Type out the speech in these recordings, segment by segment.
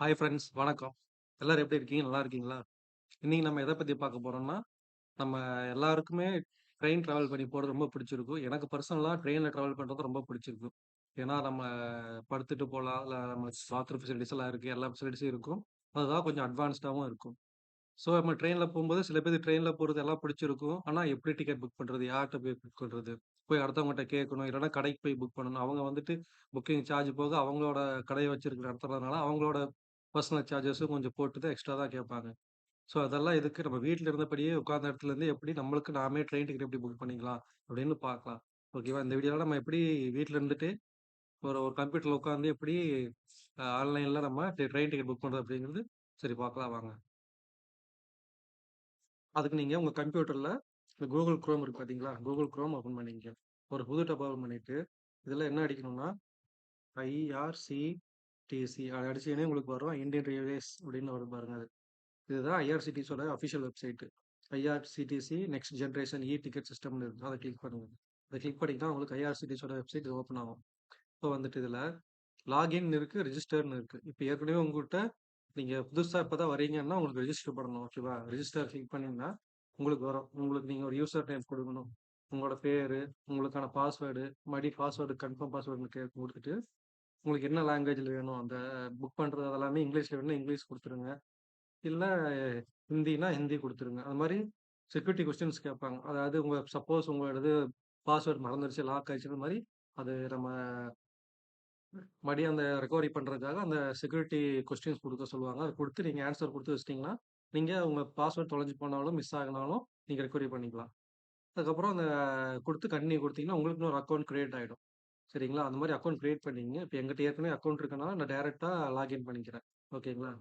Hi friends வணக்கம். எல்லாரும் எப்படி இருக்கீங்க? நல்லா இருக்கீங்களா? இன்னைக்கு நம்ம எதை பற்றி பார்க்க போகிறோம்னா நம்ம எல்லாருக்குமே ட்ரெயின் ட்ராவல் பண்ணி போகிறது ரொம்ப பிடிச்சிருக்கும். எனக்கு பர்சனலாக ட்ரெயினில் ட்ராவல் பண்ணுறது ரொம்ப பிடிச்சிருக்கும். ஏன்னா நம்ம படுத்துட்டு போகலாம் இல்லை நம்ம பாத்ரூம் ஃபெசிலிட்டிஸ் எல்லாம் இருக்குது எல்லா ஃபெசிலிட்டிஸும் இருக்கும். அதுதான் கொஞ்சம் அட்வான்ஸ்டாகவும் இருக்கும். ஸோ நம்ம ட்ரெயினில் போகும்போது சில பேர் ட்ரெயினில் போகிறது எல்லாம் பிடிச்சிருக்கும். ஆனால் எப்படி டிக்கெட் புக் பண்ணுறது யார்கிட்ட போய் புக் பண்ணுறது போய் அடுத்தவங்ககிட்ட கேட்கணும். இல்லைன்னா கடைக்கு போய் புக் பண்ணணும். அவங்க வந்துட்டு புக்கிங் சார்ஜ் போக அவங்களோட கடையை வச்சிருக்கிற இடத்துலனால அவங்களோட பர்சனல் சார்ஜஸும் கொஞ்சம் போட்டு தான் எக்ஸ்ட்ரா தான் கேட்பாங்க. ஸோ அதெல்லாம் எதுக்கு நம்ம வீட்டில் இருந்தபடியே உட்கார்ந்த இடத்துல இருந்து எப்படி நம்மளுக்கு நாமே ட்ரெயின் டிக்கெட் எப்படி புக் பண்ணிக்கலாம்? அப்படின்னு பார்க்கலாம். ஓகேவா? இந்த வீடியோவில் நம்ம எப்படி வீட்டில் இருந்துட்டு ஒரு ஒரு கம்ப்யூட்டரில் உட்காந்து எப்படி ஆன்லைனில் நம்ம ட்ரெயின் டிக்கெட் புக் பண்ணுறது அப்படிங்கிறது சரி பார்க்கலாம் வாங்க. அதுக்கு நீங்கள் உங்கள் கம்ப்யூட்டரில் இந்த கூகுள் க்ரோம் இருக்குது பார்த்தீங்களா? கூகுள் க்ரோம் ஓப்பன் பண்ணிக்கங்க. ஒரு புது டப்பா ஓப்பன் பண்ணிவிட்டு இதில் என்ன அடிக்கணும்னா, ஐஆர்சி டிசி அதை அடிச்சீங்கன்னா உங்களுக்கு வரும். இந்தியன் ரயில்வேஸ் அப்படின்னு வரும் பாருங்க அது. இதுதான் ஐஆர்சிடிசியோட official website. IRCTC next generation e ticket சிஸ்டம்னு இருக்கு. அதை கிளிக் பண்ணுங்க. அதை கிளிக் பண்ணிங்கன்னா உங்களுக்கு ஐஆர்சிடிசியோட வெப்சைட் ஓப்பன் ஆகும். இப்போ வந்துட்டு இதில் லாகின் இருக்குது ரிஜிஸ்டர்னு இருக்குது இப்போ ஏற்கனவே உங்கள்கிட்ட நீங்கள் புதுசாக இப்போ தான் வரீங்கன்னா உங்களுக்கு ரிஜிஸ்டர் பண்ணணும். ஓகேவா? ரிஜிஸ்டர் கிளிக் பண்ணீங்கன்னா உங்களுக்கு வரும். உங்களுக்கு நீங்கள் ஒரு யூசர் நேம் கொடுக்கணும் உங்களோட பேரு, உங்களுக்கான பாஸ்வேர்டு, மறுபடியும் பாஸ்வேர்டு கன்ஃபார்ம் பாஸ்வேர்டுன்னு கே கொடுத்துட்டு உங்களுக்கு என்ன லாங்குவேஜில் வேணும்? அந்த புக் பண்ணுறது அதெல்லாமே இங்கிலீஷில் வேணும்னா இங்கிலீஷ் கொடுத்துருங்க இல்லை ஹிந்தினா ஹிந்தி கொடுத்துருங்க அது மாதிரி செக்யூரிட்டி கொஸ்டின்ஸ் கேட்பாங்க. அதாவது உங்கள் சப்போஸ் உங்களோடது பாஸ்வேர்ட் மறந்துருச்சு, லாக் ஆயிடுச்சு இந்த அது நம்ம மறுபடியும் அந்த ரெக்கவரி பண்ணுறதுக்காக அந்த செக்யூரிட்டி கொஸ்டின்ஸ் கொடுக்க சொல்லுவாங்க. அதை கொடுத்து நீங்கள் ஆன்சர் கொடுத்து வச்சிட்டிங்கன்னா நீங்கள் உங்கள் பாஸ்வேர்ட் தொலைஞ்சு போனாலும், மிஸ் ஆகுனாலும் நீங்கள் ரெக்கவரி பண்ணிக்கலாம். அதுக்கப்புறம் அந்த கொடுத்து கண்ணி கொடுத்தீங்கன்னா உங்களுக்குன்னு ஒரு அக்கௌண்ட் கிரியேட் ஆகிடும் சரிங்களா? அந்த மாதிரி அக்கௌண்ட் கிரியேட் பண்ணிங்க இப்போ எங்கிட்ட ஏற்கனவே அக்கௌண்ட் இருக்கனால நான் டைரெக்டாக லாகின் பண்ணிக்கிறேன். ஓகேங்களா?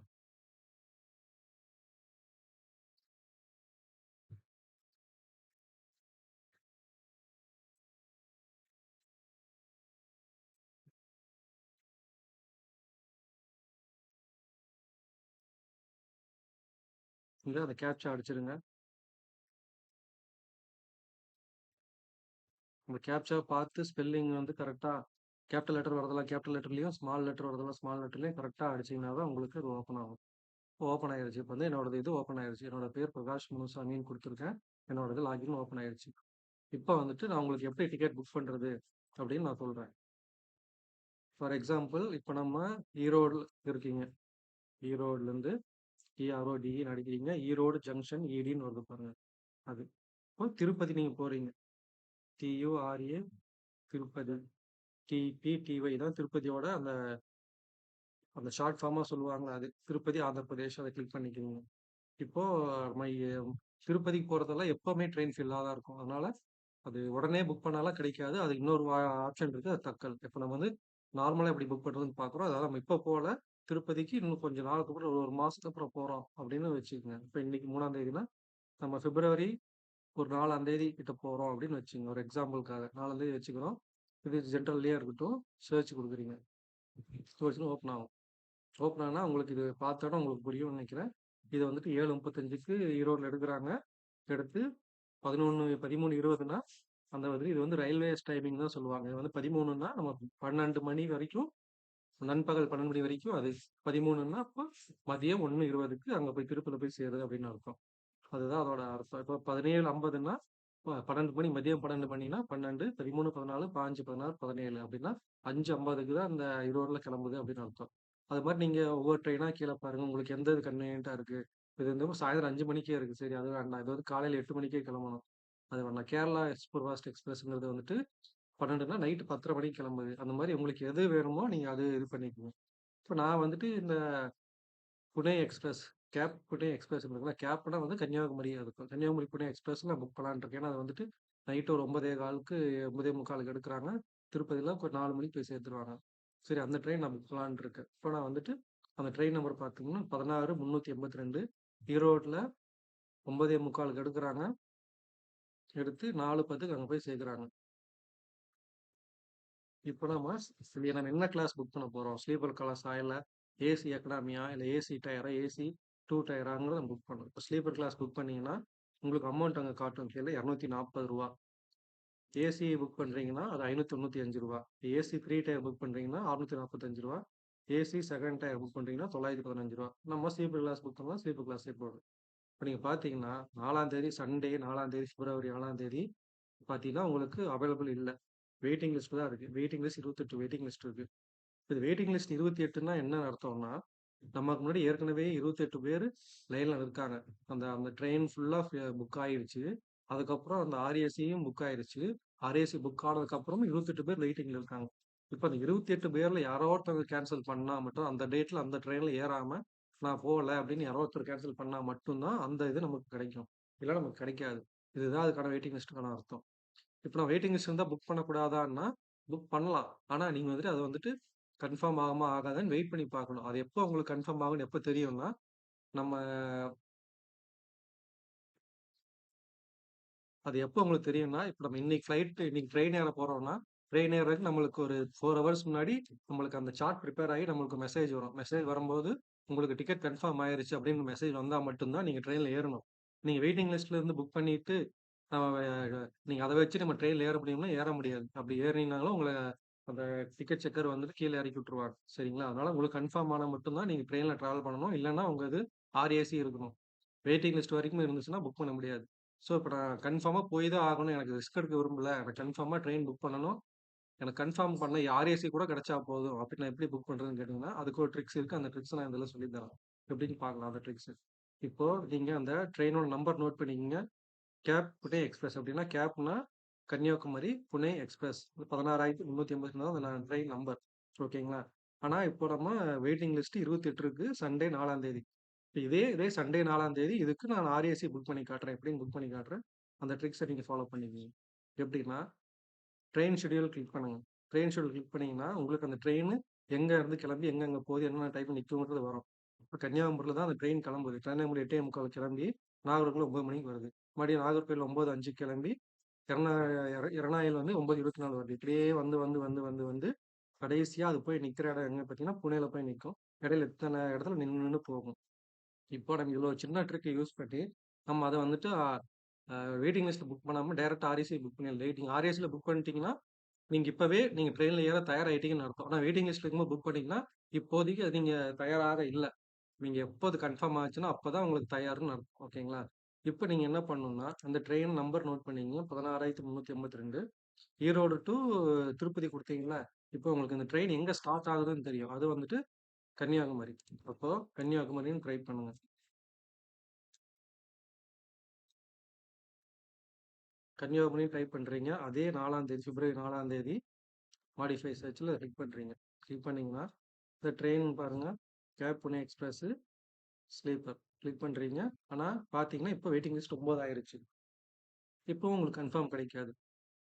இங்க அந்த கேப்சா அடிச்சிருங்க. அந்த கேப்சா பார்த்து ஸ்பெல்லிங் வந்து கரெக்டாக கேப்டல் லெட்டர் வரதெல்லாம் கேப்டல் லெட்டர்லையும் ஸ்மால் லெட்டர் வரதெல்லாம் ஸ்மால் லெட்டர்லையும் கரெக்டாக அடிச்சிங்கன்னா தான் உங்களுக்கு ஓப்பன் ஆகும். ஓப்பன் ஆயிருச்சு. இப்போ வந்து என்னோடது இது ஓப்பன் ஆயிருச்சு. என்னோட பேர் பிரகாஷ் முனுசாமின்னு என்னோட இது லாகின் ஓப்பன் ஆயிருச்சு. இப்போ வந்துட்டு நான் உங்களுக்கு எப்படி டிக்கெட் புக் பண்ணுறது அப்படின்னு நான் சொல்கிறேன் ஃபார் எக்ஸாம்பிள் இப்போ நம்ம ஈரோடில் இருக்கீங்க. ஈரோடுலேருந்து இஆர்ஓடிஇன்னு அடிக்கிறீங்க. ஈரோடு ஜங்ஷன் இடின்னு வருது பாருங்க. அது. இப்போ திருப்பதி நீங்கள் போகிறீங்க டியூ ஆர்ஏ திருப்பதி. டிபி டிஒய் தான் திருப்பதியோட அந்த அந்த ஷார்ட் ஃபார்மாக சொல்லுவாங்களே அது. திருப்பதி, ஆந்திர பிரதேஷ் அதை கிளிக் பண்ணிக்கிறீங்க. இப்போ மை திருப்பதிக்கு போகிறதெல்லாம் எப்போவுமே ட்ரெயின் ஃபில்லாக தான் இருக்கும். அதனால அது உடனே புக் பண்ணாலாம் கிடைக்காது. அது இன்னொரு ஆப்ஷன் இருக்குது அது தக்கல் இப்போ நம்ம வந்து நார்மலாக எப்படி புக் பண்ணுறதுன்னு பார்க்குறோம். அதாவது நம்ம இப்போ போகல திருப்பதிக்கு இன்னும் கொஞ்சம் நாளுக்கு அப்புறம் ஒரு ஒரு மாதத்துக்கு அப்புறம் போகிறோம் அப்படின்னு வச்சுக்கோங்க இப்போ இன்னைக்கு மூணாம் தேதினா, நம்ம பிப்ரவரி ஒரு நாலாம் தேதி கிட்ட போகிறோம் அப்படின்னு வச்சுங்க ஒரு எக்ஸாம்பிளுக்காக நாலாம் தேதி வச்சுக்கிறோம். இது ஜென்ரல்லையே இருக்கட்டும். சர்ச் கொடுக்குறீங்க சர்ச்ன்னு ஓப்பன் ஆகும். ஓப்பன் ஆனால் உங்களுக்கு இது பார்த்தோன்னா உங்களுக்கு புரியும்னு நினைக்கிறேன் இதை வந்துட்டு 7:35க்கு ஈரோடுல எடுக்குறாங்க. எடுத்து 11 13:20ன்னா அந்த மாதிரி இது வந்து ரயில்வேஸ் டைமிங் தான் சொல்லுவாங்க. இது வந்து 13ன்னா நம்ம 12 மணி வரைக்கும் நண்பகல் 12 மணி வரைக்கும் அது. பதிமூணுன்னா அப்போ மதியம் ஒன்று இருபதுக்கு அங்கே போய் திருப்பதில போய் சேருது அப்படின்னு அர்த்தம். அதுதான் அதோட அர்த்தம். இப்போ பதினேழு ஐம்பதுன்னா பன்னெண்டு மணி மதியம் பன்னெண்டு மணினா பன்னெண்டு பதிமூணு பதினாலு பாஞ்சு பதினாறு பதினேழு அப்படின்னா 5:50க்கு தான் அந்த இருவரில் கிளம்புது அப்படின்னு அர்த்தம். அது மாதிரி நீங்க ஒவ்வொரு ட்ரெயினா கீழே பாருங்க. உங்களுக்கு எந்த இது கன்வீனியன்ட்டா இருக்கு. இது வந்து சாயந்தரம் அஞ்சு மணிக்கே இருக்கு. சரி அது வேண்டாம். இது வந்து காலையில எட்டு மணிக்கே கிளம்பணும். அது வேண்டாம். கேரளா சூப்பர் ஃபாஸ்ட் எக்ஸ்பிரஸ்ங்கிறது வந்துட்டு பன்னெண்டுனா நைட்டு பத்தரை மணிக்கு கிளம்புது. அந்த மாதிரி உங்களுக்கு எது வேணுமோ நீங்க அது இது பண்ணிக்கணும் இப்போ நான் வந்துட்டு இந்த Pune express, Cape Pune express இருக்குல்ல. கேப்னா வந்து கன்னியாகுமரி இருக்கும். கன்னியாகுமரி புனே எக்ஸ்பிரஸ் நான் புக் பண்ணலான்னு இருக்கேன். ஏன்னா அது வந்துட்டு நைட்டு ஒரு ஒன்பதே காலுக்கு ஒன்பதே முக்காலுக்கு எடுக்கிறாங்க திருப்பதியில் ஒரு நாலு மணிக்கு போய் சேர்த்துருவாங்க. சரி அந்த ட்ரெயின் நான் புக் பண்ணலான் இருக்கேன். இப்போ நான் வந்துட்டு அந்த ட்ரெயின் நம்பர் பார்த்தீங்கன்னா பதினாறு முந்நூற்றி எண்பத்தி ரெண்டு ஈரோட்டில் ஒன்பதே முக்காலுக்கு எடுக்கிறாங்க எடுத்து நாலு பத்துக்கு அங்கே போய் சேர்க்குறாங்க. இப்போ நம்ம நம்ம என்ன கிளாஸ் புக் பண்ண போகிறோம் ஸ்லீப்பர் கிளாஸா? இல்லை ஏசி எக்கனாமியா? இல்லை ஏசி டயரா? ஏசி டூ டயராங்கிறத புக் பண்ணணும். இப்போ ஸ்லீப்பர் கிளாஸ் புக் பண்ணீங்கன்னா, உங்களுக்கு அமௌண்ட் அங்கே காட்டும். கீழே இரநூத்தி நாற்பது ரூபா. ஏசி புக் பண்ணுறீங்கன்னா அது ஐநூற்றி தொண்ணூற்றி அஞ்சு ரூபா. ஏசி ஃப்ரீ டயர் புக் பண்ணுறீங்கன்னா அறுநூத்தி நாற்பத்தஞ்சு ரூபா. ஏசி செகண்ட் டயர் புக் பண்ணுறீங்கன்னா தொள்ளாயிரத்தி பதினஞ்சு ரூபா. நம்ம ஸ்லீப்பர் கிளாஸ் புக் பண்ணலாம் ஸ்லீப்பர் கிளாஸே போடுறோம் இப்போ நீங்கள் பார்த்தீங்கன்னா நாலாம் தேதி சண்டே நாலாம் தேதி பிப்ரவரி நாலாம் தேதி பார்த்தீங்கன்னா உங்களுக்கு அவைலபிள் இல்லை. வெயிட்டிங் லிஸ்ட் தான் இருக்குது வெயிட்டிங் லிஸ்ட் இருபத்தெட்டு வெயிட்டிங் லிஸ்ட் இருக்குது இது வெயிட்டிங் லிஸ்ட் இருபத்தி எட்டுன்னா என்ன அர்த்தம்னா நமக்கு முன்னாடி ஏற்கனவே இருபத்தெட்டு பேர் லைனில் இருக்காங்க. அந்த அந்த ட்ரெயின் ஃபுல்லாக புக் ஆயிருச்சு. அதுக்கப்புறம் அந்த ஆர்ஏசியும் புக் ஆயிடுச்சு ஆர்ஏசி புக் ஆனதுக்கப்புறம் இருபத்தெட்டு பேர் வெயிட்டிங்கில் இருக்காங்க. இப்போ அந்த இருபத்தி எட்டு பேரில் யாரோ ஒருத்தவங்க கேன்சல் பண்ணால் மட்டும் அந்த டேட்டில் அந்த ட்ரெயினில் ஏறாமல் நான் போகல அப்படின்னு யாரோ ஒருத்தர் கேன்சல் பண்ணால் மட்டும்தான் அந்த இது நமக்கு கிடைக்கும். இல்லை நமக்கு கிடைக்காது. இதுதான் அதுக்கான வெயிட்டிங் லிஸ்ட்டுக்கான அர்த்தம். இப்போ நான் வெயிட்டிங் லிஸ்ட் இருந்தால் புக் பண்ணக்கூடாதான்னா புக் பண்ணலாம். ஆனால் நீங்கள் வந்துட்டு அதை வந்துட்டு கன்ஃபார்ம் ஆகுமா ஆகாதான்னு வெயிட் பண்ணி பார்க்கணும். அது எப்போ உங்களுக்கு கன்ஃபார்ம் ஆகும்னு எப்போ தெரியும்னா நம்ம அது எப்போ உங்களுக்கு தெரியும்னா இப்போ நம்ம இன்னைக்கு ஃப்ளைட் இன்னைக்கு ட்ரெயின் ஏற போகிறோம்னா ட்ரெயின் ஏறதுக்கு நம்மளுக்கு ஒரு ஃபோர் ஹவர்ஸ் முன்னாடி நம்மளுக்கு அந்த சார்ட் ப்ரிப்பேர் ஆகி நம்மளுக்கு மெசேஜ் வரும். மெசேஜ் வரும்போது உங்களுக்கு டிக்கெட் கன்ஃபார்ம் ஆயிருச்சு அப்படின்னு மெசேஜ் வந்தால் மட்டும்தான் நீங்கள் ட்ரெயினில் ஏறணும். நீங்கள் வெயிட்டிங் லிஸ்ட்ல இருந்து புக் பண்ணிட்டு நீங்கள் அதை வச்சு நம்ம ட்ரெயினில் ஏற முடியும்னா ஏற முடியாது. அப்படி ஏறினீங்கனாலும் உங்களை அந்த டிக்கெட் செக்கர் வந்துட்டு கீழே இறக்கி விட்டுருவாங்க சரிங்களா? அதனால உங்களுக்கு கன்ஃபார்ம் ஆனால் மட்டும்தான் நீங்கள் ட்ரெயினில் ட்ராவல் பண்ணணும். இல்லைன்னா உங்க இது ஆர்ஏசி இருக்கணும். வெயிட்டிங் லிஸ்ட் வரைக்கும் இருந்துச்சுன்னா புக் பண்ண முடியாது. ஸோ இப்போ நான் கன்ஃபார்மாக போய் தான் ஆகணும். எனக்கு ரிஸ்க் எடுக்க விரும்பல. எனக்கு கன்ஃபார்மாக ட்ரெயின் புக் பண்ணணும். எனக்கு கன்ஃபார்ம் பண்ண ஆர்ஏசி கூட கிடைச்சா போதும். அப்படி நான் எப்படி புக் பண்ணுறதுன்னு கேட்டிங்கன்னா அதுக்கு ஒரு ட்ரிக்ஸ் இருக்குது அந்த ட்ரிக்ஸ் நான் இதில் சொல்லி தரேன். எப்படின்னு பார்க்கலாம் அந்த ட்ரிக்ஸ் இப்போ நீங்கள் அந்த ட்ரெயினோட நம்பர் நோட் பண்ணிக்கிங்க. கேப் புனே எக்ஸ்பிரஸ் அப்படின்னா கேப்னா கன்னியாகுமரி புனே எக்ஸ்பிரஸ். பதினாறாயிரத்தி முந்நூற்றி ஐம்பத்தி தான் அந்த ட்ரெயின் நம்பர். ஓகேங்களா? ஆனால் இப்போ நம்ம வெயிட்டிங் லிஸ்ட் இருபத்தி எட்டு இருக்கு. சண்டே நாலாம் தேதி. இப்போ இதே இதே சண்டே நாலாம் தேதி இதுக்கு நான் ஆர்ஏசி புக் பண்ணி காட்டுறேன். எப்படின்னு புக் பண்ணி காட்டுறேன். அந்த ட்ரிக்ஸை நீங்கள் ஃபாலோ பண்ணிக்கிங்க. எப்படின்னா ட்ரெயின் ஷெடியூல் கிளிக் பண்ணுங்கள் ட்ரெயின் ஷெடியூல் கிளிக் பண்ணிங்கன்னா உங்களுக்கு அந்த ட்ரெயின் எங்கே இருந்து கிளம்பி எங்கெங்கே போகுது என்னென்ன டைம் நிற்குங்கிறது வரும். இப்போ கன்னியாகுமரியில் தான் அந்த ட்ரெயின் கிளம்புது. கன்னியாகுமரி எட்டே முக்கால் கிளம்பி நாகர்கோவில் ஒம்பது மணிக்கு வருது. மறுபடியும் நாகர்கோவில் ஒம்பது அஞ்சு கிளம்பி இரணா இரணாயில் வந்து ஒன்பது இருபத்தி நாலு வருது. இப்படியே வந்து வந்து வந்து வந்து வந்து கடைசியாக அது போய் நிற்கிற இடம் எங்கே பார்த்தீங்கன்னா புனேல போய் நிற்கும் இடையில எத்தனை இடத்துல நின்று நின்று போகும். இப்போ நம்ம இவ்வளோ சின்ன ட்ரிக்கை யூஸ் பண்ணி நம்ம அதை வந்துட்டு வெயிட்டிங் லிஸ்ட்டில் புக் பண்ணாமல் டேரெக்ட் ஆர்ஏசி புக் பண்ணிடலாம். வெயிட்டிங் ஆர்ஏசியில் புக் பண்ணிட்டீங்கன்னா நீங்கள் இப்போவே நீங்கள் ட்ரெயினில் ஏற தயாராகிட்டீங்கன்னு அர்த்தம். ஆனால் வெயிட்டிங் லிஸ்ட்டில் இருக்கும்போது புக் பண்ணிங்கன்னா இப்போதைக்கு அது நீங்கள் தயாராக இல்லை. நீங்கள் எப்போது கன்ஃபார்ம் ஆச்சுன்னா அப்போ தான் உங்களுக்கு தயாருன்னு அர்த்தம். ஓகேங்களா இப்போ நீங்கள் என்ன பண்ணணும்னா அந்த ட்ரெயின் நம்பர் நோட் பண்ணிங்க பதினாறாயிரத்தி முந்நூற்றி ஐம்பத்தி ரெண்டு. ஈரோடு டு திருப்பதி கொடுத்தீங்களா? இப்போ உங்களுக்கு இந்த ட்ரெயின் எங்கே ஸ்டார்ட் ஆகுதுன்னு தெரியும். அது வந்துட்டு கன்னியாகுமரி. அப்போ கன்னியாகுமரின்னு ட்ரை பண்ணுங்க. கன்னியாகுமரி ட்ரை பண்ணுறீங்க அதே நாலாம் தேதி பிப்ரவரி நாலாம் தேதி மாடிஃபை சர்ச்சில் கிளிக் பண்ணுறீங்க கிளிக் பண்ணிங்கன்னா இந்த ட்ரெயின் பாருங்கள் Cape Pune express sleeper click பண்ணுறீங்க ஆனால் பார்த்தீங்கன்னா இப்போ வெயிட்டிங் லிஸ்ட் ஒம்பது ஆயிருச்சு. இப்போ உங்களுக்கு கன்ஃபார்ம் கிடைக்காது.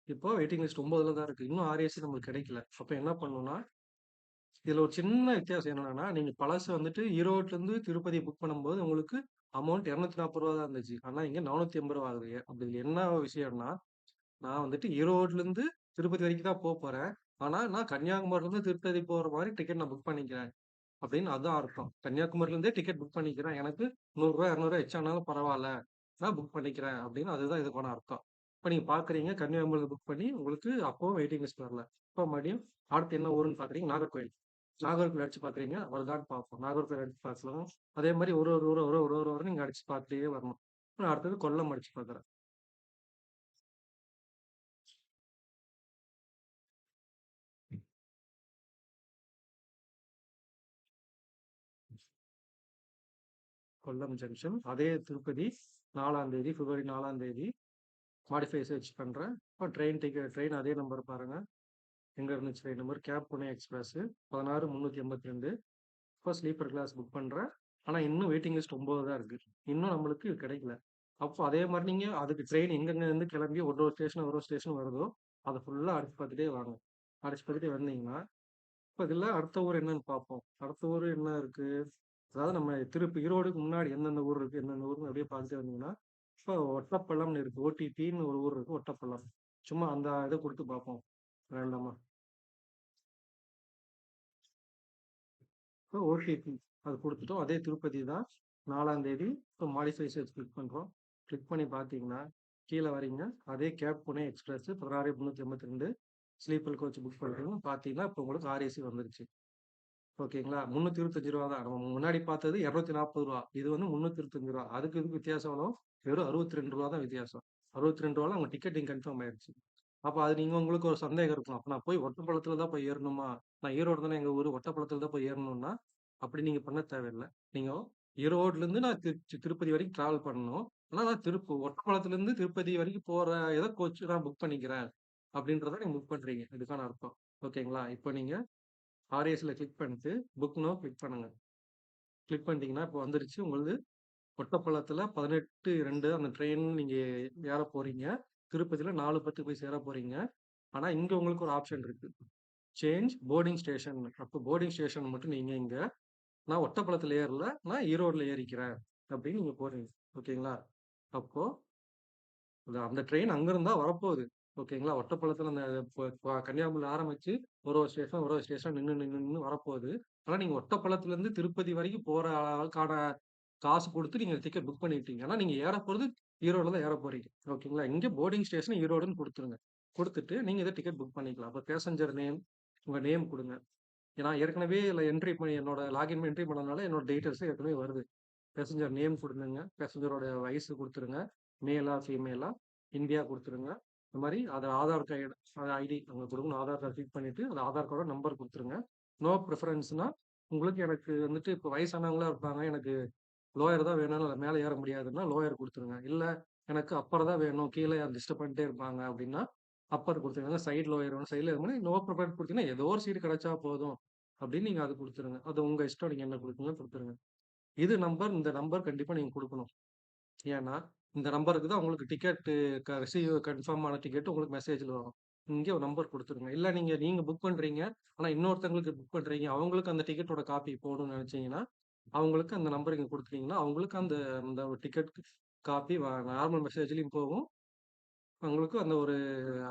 இப்போ வெயிட்டிங் லிஸ்ட் ஒம்பதுல தான் இருக்குது இன்னும் ஆர்ஏசி நம்மளுக்கு கிடைக்கல. அப்போ என்ன பண்ணணும்னா இதில் ஒரு சின்ன வித்தியாசம் என்னென்னா நீங்கள் பழசு வந்துட்டு ஈரோட்லேருந்து திருப்பதி புக் பண்ணும்போது உங்களுக்கு அமௌண்ட் இரநூத்தி நாற்பது ரூபா தான் இருந்துச்சு. ஆனால் இங்கே நானூற்றி ஐம்பது ரூபா ஆகுது. அப்படி என்ன விஷயம்னா நான் வந்துட்டு ஈரோட்லேருந்து திருப்பதி வரைக்கும் தான் போக போகிறேன் ஆனால் நான் கன்னியாகுமரிலேருந்து திருப்பதி போகிற மாதிரி டிக்கெட் நான் புக் பண்ணிக்கிறேன். அப்படின்னு அதுதான் அர்த்தம். கன்னியாகுமரிலேருந்தே டிக்கெட் புக் பண்ணிக்கிறேன். எனக்கு நூறுரூவா இரநூறுவா எச்சானாலும் பரவாயில்ல. நான் புக் பண்ணிக்கிறேன் அப்படின்னு அதுதான் இதுக்கான அர்த்தம். இப்போ நீங்கள் பார்க்குறீங்க கன்னியாகுமரியில் புக் பண்ணி உங்களுக்கு அப்போவும் வெயிட்டிங் லிஸ்ட் வரல. இப்போ மறுபடியும் அடுத்து என்ன ஊருன்னு பார்க்குறீங்க நாகர்கோயில் நாகர்கோவில் அடிச்சு பார்க்குறீங்க வருதான்னு பார்ப்போம். நாகர்கோவில் அடிச்சு பார்க்கலாம் அதே மாதிரி ஒரு ஒரு ஒரு ஒரு ஒரு ஒரு நீங்கள் அடிச்சு பார்த்துட்டே வரணும். அடுத்தது கொல்லம் அடிச்சு பார்க்குறேன். கொல்லம் ஜங்ஷன் அதே திருப்பதி நாலாம் தேதி பிப்ரவரி நாலாம் தேதி மாடிஃபை சர்ச் பண்ணுறேன் இப்போ ட்ரெயின் டிக்கெட் ட்ரெயின் அதே நம்பர் பாருங்கள் எங்கே இருந்துச்சு? Train number Cape Pune express பதினாறு முந்நூற்றி எண்பத்தி ரெண்டு இப்போ ஸ்லீப்பர் கிளாஸ் புக் பண்ணுறேன் ஆனால் இன்னும் வெயிட்டிங் லிஸ்ட் ஒம்பது தான் இருக்குது இன்னும் நம்மளுக்கு கிடைக்கல. அப்போ அதே மாதிரி நீங்கள் அதுக்கு ட்ரெயின் எங்கெங்கேருந்து கிளம்பி ஒரு ஒரு ஸ்டேஷன் ஒரு ஒரு ஸ்டேஷன் வருதோ அதை ஃபுல்லாக அடிச்சு பார்த்துட்டே வாங்க. அடிச்சு பார்த்துட்டே வந்தீங்கன்னா இப்போ இதில் அடுத்த ஊர் என்னன்னு பார்ப்போம். அடுத்த ஊர் என்ன இருக்குது அதாவது நம்ம திருப்பி ஈரோடுக்கு முன்னாடி எந்தெந்த ஊர் இருக்குது எந்தெந்த ஊர்னு அப்படியே பார்த்துட்டே வந்தீங்கன்னா இப்போ ஒட்டப்பள்ளம்னு இருக்குது ஓடிபின்னு ஒரு ஊர் இருக்குது ஒட்டப்பள்ளம். சும்மா அந்த இதை கொடுத்து பார்ப்போம். வேண்டாமா இப்போ ஓடிபி அது கொடுத்துட்டோம். அதே திருப்பதி தான் நாலாம் தேதி. இப்போ மாடிஃபை சர்ச் கிளிக் பண்ணுறோம் கிளிக் பண்ணி பார்த்தீங்கன்னா கீழே வரீங்க அதே கேப் புனே எக்ஸ்பிரஸ் பதினாறு முந்நூற்றி எண்பத்தி ரெண்டு ஸ்லீப்பர் கோச் புக் பண்ணுறீங்க பார்த்தீங்கன்னா இப்போ உங்களுக்கு ஆர்ஏசி வந்துருச்சு. ஓகேங்களா? முந்நூற்றி இருபத்தஞ்சு ரூபா தான். நம்ம முன்னாடி பார்த்தது இருநூத்தி நாற்பது ரூபா இது வந்து முன்னூத்தி இருபத்தஞ்சு ரூபா அதுக்கு இதுக்கு வித்தியாசம் வரும் வெறும் ரூ. 62 தான் வித்தியாசம். ரூ. 62ல உங்க டிக்கெட்டிங் கன்ஃபார்ம் ஆயிடுச்சு அப்போ அது நீங்க உங்களுக்கு ஒரு சந்தேகம் இருக்கும். அப்ப நான் போய் ஒட்டப்பழத்துல தான் போய் ஏறணுமா? நான் ஈரோடு தானே எங்க ஊர் ஒட்டப்பழத்துல தான் போய் ஏறணும்னா, அப்படி நீங்க பண்ண தேவையில்லை நீங்க ஈரோடுலருந்து நான் திருச்சி திருப்பதி வரைக்கும் டிராவல் பண்ணணும். ஆனால் நான் திருப்பு ஒட்டப்பாலத்துலருந்து திருப்பதி வரைக்கும் போற ஏதோ கோச் நான் புக் பண்ணிக்கிறேன். அப்படின்றத நீங்க புக் பண்றீங்க. இதுக்கான அர்த்தம். ஓகேங்களா? இப்போ நீங்க ஆர்ஏஎஸ்ல கிளிக் பண்ணிட்டு, புக் நோ கிளிக் பண்ணுங்க. கிளிக் பண்ணிட்டீங்கன்னா, இப்போ வந்துருச்சு உங்களது ஒட்டப்பாலத்துல 18:02 அந்த ட்ரெயின் நீங்க ஏற போறீங்க. திருப்பதியில 4:10 போய் சேர போறீங்க. ஆனா இங்க உங்களுக்கு ஒரு ஆப்ஷன் இருக்கு. Change boarding station. அப்போ போர்டிங் ஸ்டேஷன் மட்டும் நீங்க இங்க, நான் ஒட்டப்பாலத்துல ஏறல. நான் ஈரோடுல ஏறிக்கிறேன். அப்படின்னு நீங்க போகிறீங்க ஓகேங்களா? அப்போ அந்த ட்ரெயின் அங்கிருந்து வரப்போகுது. ஓகேங்களா? ஒட்டப்பழத்தில் அந்த ப ஆரம்பிச்சு ஒரு ஒரு ஸ்டேஷன், ஒரு ஒரு ஸ்டேஷன் நின்று நின்று நின்று வரப்போகுது. ஆனால் நீங்கள் ஒட்டப்பழத்துலேருந்து திருப்பதி வரைக்கும் போகிற அளவுக்கான காசு கொடுத்து நீங்கள் டிக்கெட் புக் பண்ணிட்டீங்க. ஆனால் நீங்கள் ஏறப் போறது ஈரோடுல தான் ஏறப் போகிறீங்க ஓகேங்களா? இங்கே போர்டிங் ஸ்டேஷன் ஈரோடுன்னு கொடுத்துருங்க கொடுத்துட்டு நீங்கள் இதை டிக்கெட் புக் பண்ணிக்கலாம். அப்போ பேசஞ்சர் நேம், உங்கள் நேம் கொடுங்க ஏன்னா ஏற்கனவே இல்லை என்ட்ரி பண்ணி என்னோட லாகின் என்ட்ரி பண்ணதுனால என்னோட டீட்டெயில்ஸ் ஏற்கனவே வருது. பேசஞ்சர் நேம் கொடுங்க பேசஞ்சரோட வயசு கொடுத்துருங்க மேலா, ஃபீமேலா, இந்தியா கொடுத்துருங்க இந்த மாதிரி அதை ஆதார் கார்டு ஐடி அவங்க கொடுக்கணும் ஆதார் கார்டு ஃபிட் பண்ணிட்டு, அந்த ஆதார் கார்டோட நம்பர் கொடுத்துருங்க நோ ப்ரிஃபரன்ஸ்னா உங்களுக்கு எனக்கு வந்துட்டு இப்போ வயசானவங்களா இருப்பாங்க. எனக்கு லோயர் தான் வேணும். மேலே ஏற முடியாதுன்னா, லோயர் கொடுத்துருங்க இல்லை எனக்கு அப்பர் தான் வேணும். கீழே டிஸ்டர்ப் பண்ணிட்டே இருப்பாங்க அப்படின்னா, அப்பர் கொடுத்துருங்க சைடு லோயர் வேணும். சைடில் இது நோ ப்ரிஃபரன்ஸ் கொடுத்தீங்கன்னா ஏதோ ஒரு சீட் கிடைச்சா போதும். அப்படின்னு நீங்கள் அது கொடுத்துருங்க அது உங்கள் இஷ்டம். நீங்கள் என்ன கொடுக்குங்க கொடுத்துருங்க இது நம்பர் இந்த நம்பர் கண்டிப்பாக நீங்கள் கொடுக்கணும் ஏன்னா, இந்த நம்பருக்கு தான் உங்களுக்கு டிக்கெட்டு க ரிசீவ் கன்ஃபார்ம் ஆன டிக்கெட் உங்களுக்கு மெசேஜில் வரும். இங்கே ஒரு நம்பர் கொடுத்துருங்க இல்லை நீங்கள் நீங்கள் புக் பண்ணுறீங்க ஆனால் இன்னொருத்தவங்களுக்கு புக் பண்ணுறீங்க அவங்களுக்கு அந்த டிக்கெட்டோட காப்பி போகணும்னு நினச்சிங்கன்னா அவங்களுக்கு அந்த நம்பர் இங்கே கொடுத்துட்டீங்கன்னா அவங்களுக்கு அந்த அந்த டிக்கெட் காப்பி நார்மல் மெசேஜ்லேயும் போகும். அவங்களுக்கும் அந்த ஒரு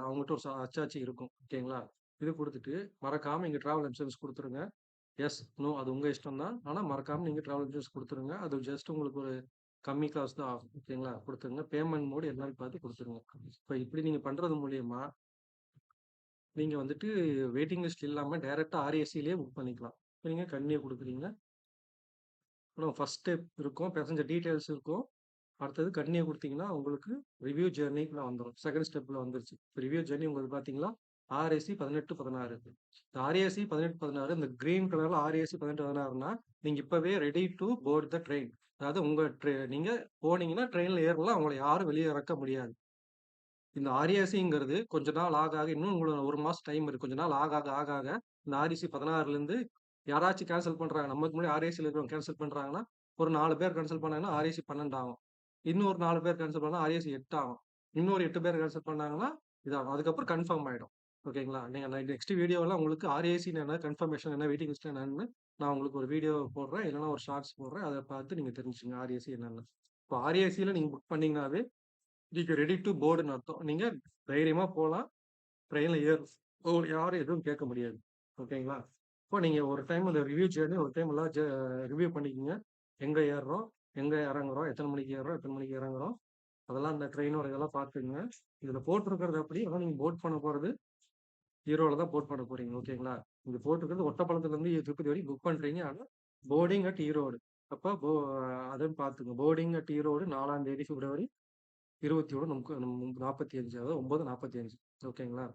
அவங்ககிட்ட ஒரு அச்சாச்சி இருக்கும். ஓகேங்களா? இது கொடுத்துட்டு மறக்காமல் இங்கே ட்ராவல் இன்சூரன்ஸ் கொடுத்துருங்க எஸ், நோ அது உங்கள் இஷ்டம் தான். ஆனால் மறக்காமல் நீங்கள் ட்ராவல் இன்சூரன்ஸ் கொடுத்துருங்க அது ஜஸ்ட் உங்களுக்கு ஒரு கம்மி காசு தான் ஆகும். ஓகேங்களா? கொடுத்துருங்க பேமெண்ட் மோடு எல்லாரும் பார்த்து கொடுத்துருங்க இப்போ இப்படி நீங்கள் பண்ணுறது மூலியமா நீங்கள் வந்துட்டு வெயிட்டிங் லிஸ்ட் இல்லாமல் டைரெக்டாக ஆர்ஏசிலேயே புக் பண்ணிக்கலாம். இப்போ நீங்கள் கண்ணியை கொடுக்குறீங்க அப்புறம் ஃபர்ஸ்ட் ஸ்டெப் இருக்கும். பேசஞ்சர் டீட்டெயில்ஸ் இருக்கும். அடுத்தது கண்ணியை கொடுத்தீங்கன்னா உங்களுக்கு ரிவ்யூ ஜர்னிக்குள்ள வந்துடும் செகண்ட் ஸ்டெப்பில் வந்துருச்சு. இப்போ ரிவ்யூ ஜர்னி உங்களுக்கு பார்த்தீங்கன்னா, ஆர்ஏசி 18, 16 இந்த ஆர்ஏசி 18, 16 இந்த கிரீன் கலரில் ஆர்ஏசி பதினெட்டு பதினாறுனா நீங்கள் இப்போவே ready to board the train. அதாவது உங்கள் ட்ரெ நீங்கள் போனீங்கன்னா ட்ரெயினில் ஏறலாம். அவங்கள யாரும் வெளியே இறக்க முடியாது. இந்த ஆர்ஏசிங்கிறது கொஞ்ச நாள் ஆக, ஆக இன்னும் உங்களுக்கு ஒரு மாதம் டைம் இருக்கு. கொஞ்ச நாள் ஆக, ஆக, ஆக, ஆக இந்த ஆர்ஏசி 16லேருந்து யாராச்சும் கேன்சல் பண்ணுறாங்க நமக்கு முன்னாடி ஆர்ஏசியில் இருக்கிறவங்க கேன்சல் பண்ணுறாங்கன்னா ஒரு நாலு பேர் கேன்சல் பண்ணாங்கன்னா, ஆர்ஏசி 12 ஆகும். இன்னொரு நாலு பேர் கேன்சல் பண்ணால் ஆர்ஏசி 8 ஆகும். இன்னொரு எட்டு பேர் கேன்சல் பண்ணாங்கன்னா, இதாகும். அதுக்கப்புறம் கன்ஃபார்ம் ஆகிடும் ஓகேங்களா? நீங்கள் நெக்ஸ்ட் வீடியோவில் உங்களுக்கு ஆர்ஏசின்னு என்ன? கன்ஃபர்மேஷன் என்ன? வெயிட்டிங் லிஸ்ட் என்னன்னு நான் உங்களுக்கு ஒரு வீடியோ போடுறேன். இல்லைன்னா ஒரு ஷார்ட்ஸ் போடுறேன். அதை பார்த்து நீங்கள் தெரிஞ்சுங்க ஆர்ஏசி என்னென்ன இப்போ ஆர்ஏசில நீங்கள் புக் பண்ணீங்கன்னாவே, நீங்க ரெடி டு போர்டுன்னு அர்த்தம். நீங்கள் தைரியமாக போகலாம் ட்ரெயினில் ஏறு யாரும் எதுவும் கேட்க முடியாது. ஓகேங்களா? இப்போ நீங்கள் ஒரு டைம் அந்த ரிவ்யூ ஜர்னி ஒரு டைம் எல்லாம் ஜ ரிவ்யூ பண்ணிக்கோங்க எங்கே ஏறுறோம்? எங்கே இறங்குறோம்? எத்தனை மணிக்கு ஏறுறோம்? எத்தனை மணிக்கு இறங்குறோம்? அதெல்லாம் அந்த ட்ரெயினோட இதெல்லாம் பார்த்துக்கங்க. இதில் போட்டிருக்கிறது அப்படி. ஆனா நீங்கள் போட் பண்ண போகிறது ஹீரோவில் தான் போட் பண்ண போகிறீங்க ஓகேங்களா? இங்க போட்டிருக்கிறது ஒட்டப்பாலத்துலருந்து திருப்பதி வரைக்கும் புக் பண்றீங்க. ஆனால் போர்டிங் அட் ஈரோடு. அப்போ போ அதுன்னு பார்த்துங்க போர்டிங் அட் ஈரோடு நாலாம் தேதி பிப்ரவரி 21 நமக்கு நாற்பத்தி அஞ்சு அதாவது 9:45 ஓகேங்களா?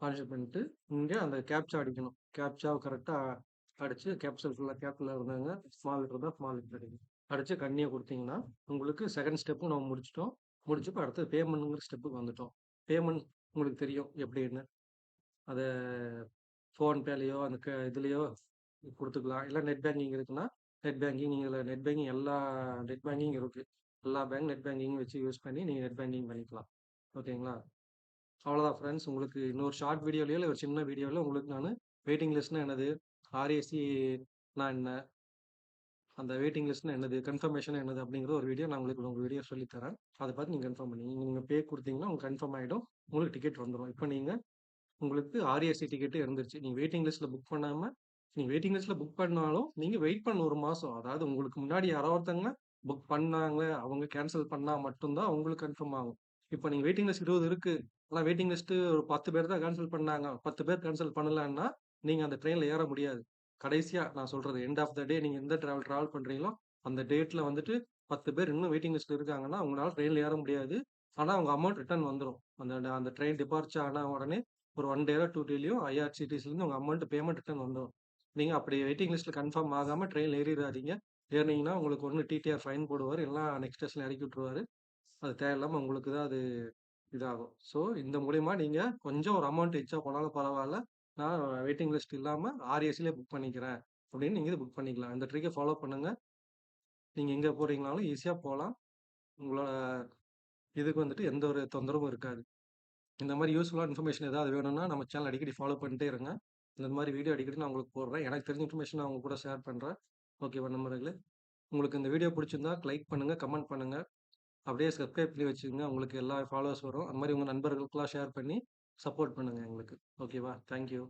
கான்செப்ட் பண்ணிட்டு, இங்கே அந்த கேப்சா அடிக்கணும். கேப்ச்சாவ கரெக்டாக அடித்து கேப்சல் ஃபுல்லாக கேப்ல இருந்தாங்க. ஸ்மால் லெட்டர் தான் ஸ்மால் லெட்டர் அடிக்கணும். அடித்து கண்ணியை கொடுத்தீங்கன்னா உங்களுக்கு செகண்ட் ஸ்டெப்பும் நம்ம முடிச்சிட்டோம் முடிச்சப்போ அடுத்தது பேமெண்ட்டுங்கிற ஸ்டெப்புக்கு வந்துட்டோம். பேமெண்ட் உங்களுக்கு தெரியும் எப்படின்னு. அதை ஃபோன்பேலையோ அந்த க இதுலேயோ கொடுத்துக்கலாம் இல்லை நெட் பேங்கிங் இருக்குன்னா, நெட் பேங்கிங் இதில் நெட் பேங்கிங் எல்லா நெட் பேங்கிங் இருக்குது எல்லா பேங்க் நெட் பேங்கிங் வச்சு யூஸ் பண்ணி நீங்கள் நெட் பேங்கிங் பண்ணிக்கலாம். ஓகேங்களா? அவ்வளோதான் ஃப்ரெண்ட்ஸ் உங்களுக்கு இன்னொரு ஷார்ட் வீடியோலையோ இல்லை ஒரு சின்ன வீடியோவில் உங்களுக்கு நான் வெயிட்டிங் லிஸ்ட்னா என்னது? ஆர்ஏசி நான் என்ன? அந்த வெயிட்டிங் லிஸ்ட்னா என்னது? கன்ஃபர்மேஷன் என்னது? அப்படிங்கிற ஒரு வீடியோ நான் உங்களுக்கு உங்கள் வீடியோ சொல்லித்தரேன் தரேன். பார்த்து நீங்கள் கன்ஃபார்ம் பண்ணி நீங்கள் பே கொடுத்தீங்கன்னா உங்களுக்கு கன்ஃபார்ம் ஆகிடும் உங்களுக்கு டிக்கெட் வந்துடும் இப்போ நீங்கள் உங்களுக்கு ஆர்ஏசி டிக்கெட்டு இருந்துருச்சு. நீங்க வெயிட்டிங் லிஸ்ட்ல புக் பண்ணாம நீங்க வெயிட்டிங் லிஸ்ட்ல புக் பண்ணாலும், நீங்க வெயிட் பண்ண ஒரு மாசம். அதாவது உங்களுக்கு முன்னாடி யாரோ ஒருத்தங்க புக் பண்ணாங்க. அவங்க கேன்சல் பண்ணா மட்டும்தான் உங்களுக்கு கன்ஃபார்ம் ஆகும். இப்ப நீங்க வெயிட்டிங் லிஸ்ட் 20 இருக்கு. ஆனா வெயிட்டிங் லிஸ்ட் ஒரு 10 பேர் தான் கேன்சல் பண்ணாங்க. 10 பேர் கேன்சல் பண்ணலன்னா, நீங்க அந்த ட்ரெயின்ல ஏற முடியாது. கடைசியா நான் சொல்றது எண்ட் ஆஃப் த டே நீங்க எந்த டிராவல் டிராவல் பண்றீங்களோ, அந்த டேட்ல வந்துட்டு 10 பேர் இன்னும் வெயிட்டிங் லிஸ்ட்ல இருக்காங்கன்னா, உங்களால ட்ரெயின்ல ஏற முடியாது. ஆனா அவங்க அமௌண்ட் ரிட்டர்ன் வந்துடும் அந்த அந்த ட்ரெயின் டிபார்ச்சர் ஆன உடனே ஒரு ஒன் டேலோ, 2 டேலயோ ஐஆர்சிடிசிலருந்து உங்கள் அமௌண்ட் பேமெண்ட் ரிட்டர்ன் வந்துடும் நீங்கள் அப்படி வெயிட்டிங் லிஸ்ட்டில் கன்ஃபார்ம் ஆகாமல் ட்ரெயின் ஏறிறாதீங்க. ஏறினீங்கன்னா உங்களுக்கு ஒன்று டிடிஆர் ஃபைன் போடுவார் எல்லாம் நெக்ஸ்ட் ஸ்டேஷன்ல இறக்கி விட்டுருவாரு. அது தேவையில்லாமல் உங்களுக்கு தான் அது இதாகும். ஸோ இந்த மூலிமா நீங்கள் கொஞ்சம் ஒரு அமௌண்ட் எக்ஸ்ட்ரா போனாலும் பரவாயில்ல நான் வெயிட்டிங் லிஸ்ட் இல்லாமல் ஆர்ஏசிலே புக் பண்ணிக்கிறேன். அப்படின்னு நீங்கள் இது புக் பண்ணிக்கலாம். இந்த ட்ரிக்கை ஃபாலோ பண்ணுங்கள் நீங்கள் எங்கே போகிறீங்கனாலும் ஈஸியாக போகலாம் உங்களோட இதுக்கு வந்துட்டு எந்த ஒரு தொந்தரவும் இருக்காது. இந்த மாதிரி யூஸ்ஃபுல்லாக இன்ஃபர்மேஷன் ஏதாவது வேணும்னா, நம்ம சேனல் அடிக்கடி ஃபாலோ பண்ணிட்டே இருங்க. இந்த மாதிரி வீடியோ அடிக்கடி நான் உங்களுக்கு போடுறேன். எனக்கு தெரிஞ்ச இன்ஃபர்மேஷன் நான் உங்க கூட ஷேர் பண்ணுறேன் ஓகேவா நண்பர்களே! உங்களுக்கு இந்த வீடியோ பிடிச்சிருந்தா லைக் பண்ணுங்கள் கமெண்ட் பண்ணுங்க. அப்படியே சப்ஸ்கிரைப் பண்ணி வச்சுக்கோங்க உங்களுக்கு எல்லா ஃபாலோவர்ஸ் வரும். அந்த மாதிரி உங்கள் நண்பர்களுக்கெல்லாம் ஷேர் பண்ணி சப்போர்ட் பண்ணுங்கள் எங்களுக்கு. ஓகேவா? Thank you.